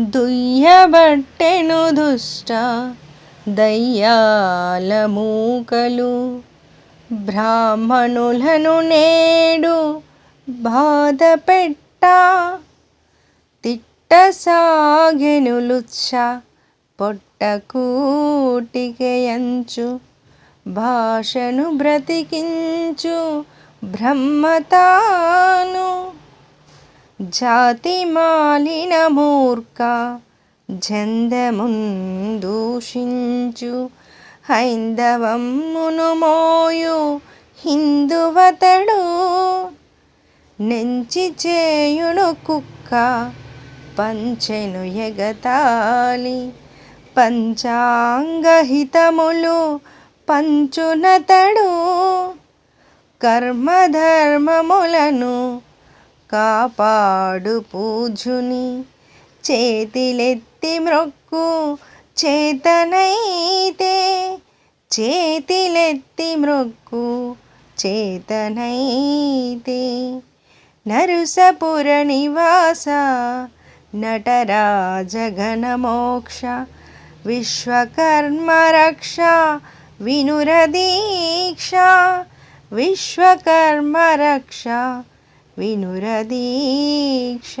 దుయ్యబట్టెను దుష్ట దయ్యాల మూకలు. బ్రాహ్మణులను నేడు బాధ పెట్ట. తిట్టసాగెనులుచ్చ పొట్టకూటికయంచు భాషను బ్రతికించు బ్రహ్మతాను జాతి మాలిన మూర్ఖ జందముందూషించు హైందవమును మోయు హిందువతడు నెంచి చేయును కుక్క పంచెను ఎగతాలి పంచాంగహితములు పంచునతడు కర్మధర్మములను కాపాడు పూజుని. చేతిలెత్తి మ్రొక్కు చేతనైతే చేతిలెత్తి మ్రొక్కు చేతనైతే. నరుసపుర నివాస నటరాజగణమోక్ష విశ్వకర్మ రక్ష వినురదీక్ష విశ్వకర్మ రక్ష వినురదీక్ష